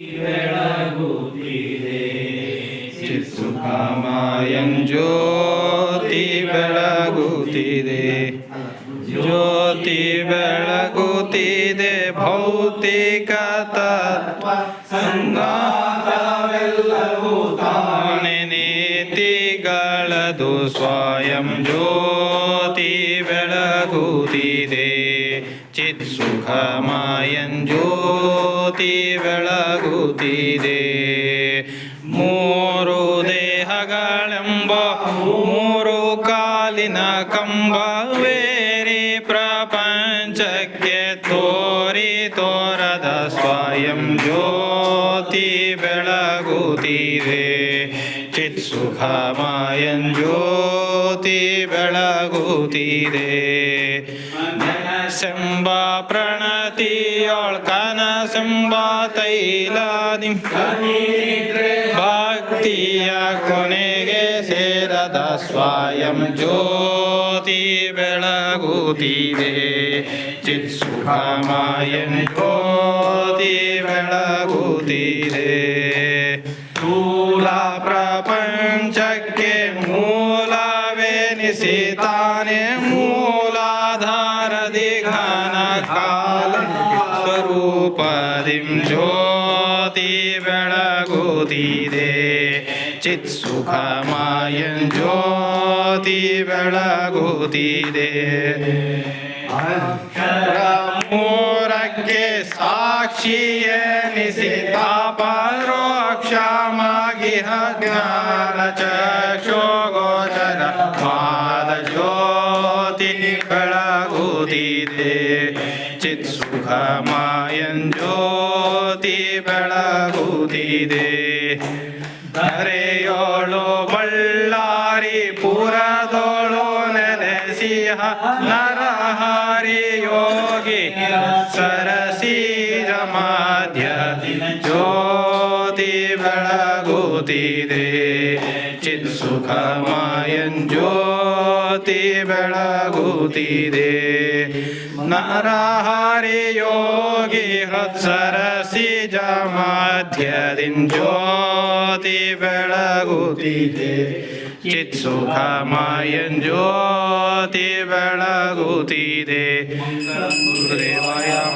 ಬೆಳಗುತ್ತಿದೆ ಚಿತ್ಸುಖಮಯಂ ಜ್ಯೋತಿ ಬೆಳಗುತ್ತಿದೆ. ಜ್ಯೋತಿ ಬೆಳಗುತ್ತಿದೆ, ಭೌತಿಕ ತತ್ವ ಸಂಗಾತವೆಲ್ಲವೂ ತಾನೆ ನೀತಿಗಳದು. ಸ್ವಯಂ ಜ್ಯೋತಿ ಬೆಳಗುತ್ತಿದೆ. ಚಿತ್ ಸುಖಮಯಂ ಜ್ಯೋತಿ ಬೆಳಗುತ್ತಿದೆ. ಮೂರು ದೇಹಗಳೆಂಬ ಮೂರು ಕಾಲಿನ ಕಂಬವೇರಿ ಪ್ರಪಂಚಕ್ಕೆ ತೋರಿ ತೋರದ ಸ್ವಯಂ ಜ್ಯೋತಿ ಬೆಳಗುತ್ತಿದೆ. ಚಿತ್ ಸುಖಮಾಯಂ ಜ್ಯೋತಿ ಬೆಳಗುತ್ತಿದೆ. ಸೆಂಬ ಪ್ರಣತಿಯೊಳ್ ಕನಸೆಂಬ ಭಕ್ತಿಯ ಕೊನೆಗೆ ಸೇರದ ಸ್ವಯಂ ಜ್ಯೋತಿ ಬೆಳಗುತ್ತಿದೆ. ಚಿತ್ ಸುಖಮಯಂ ಜ್ಯೋತಿ ಬೆಳಗುತ್ತಿದೆ. ಪ್ರಪಂಚಕ್ಕೆ ಮೂಲವೆನಿಸಿತಾನೆ ಜ್ಯೋತಿ ಬೆಳಗುತ್ತಿದೆ. ಚಿತ್ ಸುಖಮಯಂ ಜ್ಯೋತಿ ಬೆಳಗುತ್ತಿದೆ. ಮೂರಕ್ಕೆ ಸಾಕ್ಷಿಯನಿಸಿದ ಪರೋಕ್ಷಮಾಗಿ ಜ್ಞಾನ ಚಕ್ಷೋ ಬೆಳಗುತ್ತಿದೆ ಚಿತ್ ಸುಖಮಯಂ ಜ್ಯೋತಿ ಬೆಳಗುತ್ತಿದೆ ಧರೆಯೋಳು ಬಳ್ಳಾರಿ ಪುರದೋಳು ನೆನೆಸಿಹ ನರಹರಿ ಯೋಗಿ ಸರಸೀರ ಬೆಳಗುತ್ತಿದೆ ಚಿತ್ ಸುಖಮಯಂ ಜ್ಯೋತಿ ಬೆಳಗುತ್ತಿದೆ. ನರಹರಿ ಯೋಗಿ ಹತ್ಸರಸಿ ಜ್ಯೋತಿ ಬೆಳಗುತ್ತಿದೆ. ಚಿತ್ ಸುಖಮಯಂ ಜ್ಯೋತಿ ಬೆಳಗುತ್ತಿದೆ. ಗುರುದೇವಾಯ